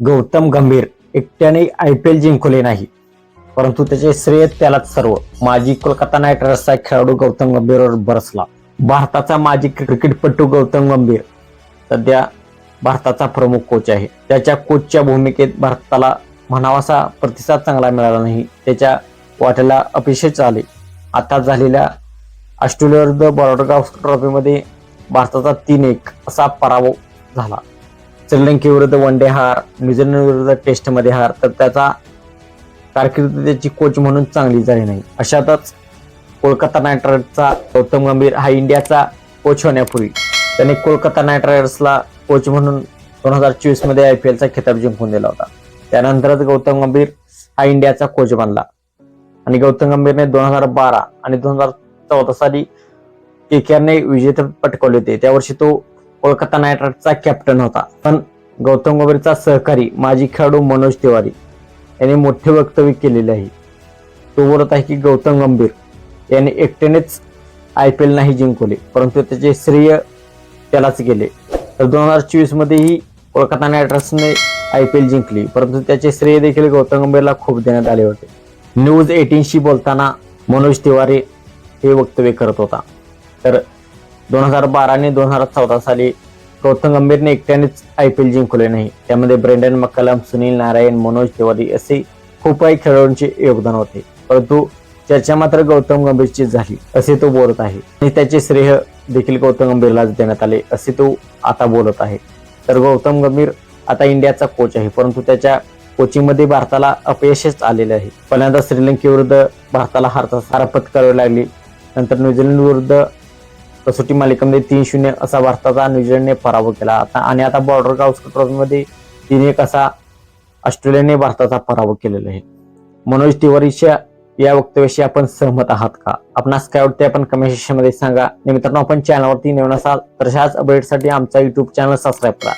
गौतम गंभीर एकट्याने I P L जिंकले नाही. परंतु त्याचे श्रेय त्यालाच सर्व. माजी कोलकाता नाईट रायडर्सचा खेळाडू गौतम गंभीरवर बरसला. भारताचा माजी क्रिकेटपटू गौतम गंभीर सध्या भारताचा प्रमुख कोच आहे. त्याच्या कोचच्या भूमिकेत भारताला म्हणावासा प्रतिसाद चांगला मिळाला नाही. त्याच्या वाट्याला अपयशच आले. आता झालेल्या ऑस्ट्रेलिया विरुद्ध बॉर्डरगाव ट्रॉफीमध्ये भारताचा तीन एक असा पराभव झाला. श्रीलंकेविरुद्ध वन डे हार न्यूझीलंडविरुद्ध विरुद्ध हार तर त्याचा कारकीर्द त्याची कोच म्हणून चांगली झाली नाही. अशातच कोलकाता नाईट रायडर्सचा गौतम गंभीर हा इंडियाचा कोच होण्यापूर्वी त्याने कोलकाता नाईट रायडर्सला कोच म्हणून दोन हजार चोवीसमध्ये आय पी एलचा खिताब जिंकून दिला होता. त्यानंतरच गौतम गंभीर हा इंडियाचा कोच बनला. आणि गौतम गंभीरने दोन हजार बारा आणि दोन हजार चौदा साली केकेआरने विजेते पटकावले होते. त्यावर्षी तो कोलकाता नाईट रायडर्सचा कॅप्टन होता. पण गौतम गंभीरचा सहकारी माजी खेळाडू मनोज तिवारी यांनी मोठे वक्तव्य केलेले आहे तो बोलत आहे की गौतम गंभीर याने एकट्यानेच आय पी एल नाही जिंकवले परंतु त्याचे श्रेय त्यालाच गेले. तर दोन हजार चोवीसमध्येही कोलकाता नाईट रायडर्सने आय पी एल जिंकली परंतु त्याचे श्रेय देखील गौतम गंभीरला खूप देण्यात आले होते. न्यूज एटीनशी बोलताना मनोज तिवारी हे वक्तव्य करत होता. तर दोन हजार बारा आणि दोन हजार चौदा साली गौतम गंभीरने एकट्यानेच आय पी एल जिंकले नाही. त्यामध्ये Brendon McCullum Sunil Narine Manoj Tiwari असे खूप काही खेळाडूंचे योगदान होते. परंतु चर्चा मात्र गौतम गंभीरची झाली असे तो बोलत आहे. आणि त्याचे श्रेय देखील गौतम गंभीरलाच देण्यात आले असे तो आता बोलत आहे. तर गौतम गंभीर आता इंडियाचा कोच आहे परंतु त्याच्या कोचिंगमध्ये भारताला अपयशच आलेले आहे. पहिल्यांदा श्रीलंकेविरुद्ध भारताला हारता सारा पत्करावी लागली नंतर न्यूझीलंड विरुद्ध कसोटी मालिकेमध्ये तीन शून्य असा भारताचा न्यूझीलंडने पराभव केला आता. आणि आता बॉर्डर गावस्कर ट्रॉफीमध्ये तीन एक असा ऑस्ट्रेलियाने भारताचा पराभव केलेला आहे. मनोज तिवारीच्या या वक्तव्याशी आपण सहमत आहात का? आपणास काय वाटते आपण कमेंट सेक्शनमध्ये सांगा. मित्रांनो आपण चॅनलवरती नेऊन असाल तर अशाच अपडेटसाठी आमचा युट्यूब चॅनल सबस्क्राईब करा.